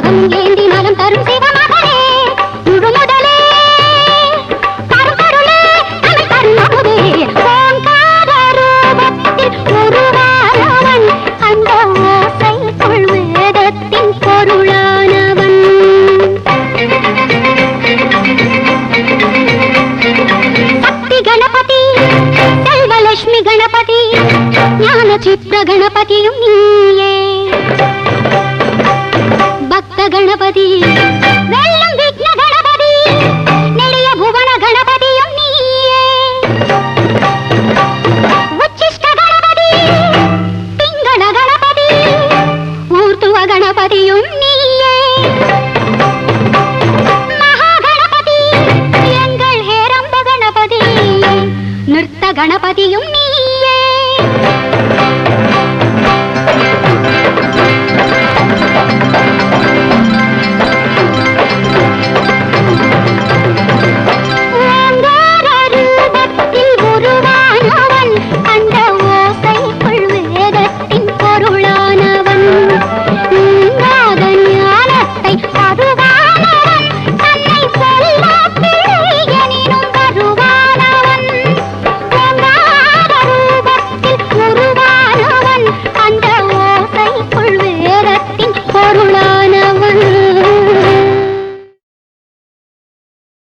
உலகம் ஏந்தி மனம் தரும் சிவமகனே முழுமுதலே கருமருளே தமிழ் கருணமுதே ஓங்கார கணபதி ஞான சித்திர கணபதியும் நீயே. கணபதி. வெல்லும் விக்ன கணபதி. நெடிய புவன கணபதியும் நீயே. உச்சிஷ்ட கணபதி. திங்கள கணபதி. ஊர்த்துவ கணபதியும் நீயே. மகாகணபதி. எங்கள் ஹேரம்ப கணபதி. நிறுத்த கணபதியும் நீயே.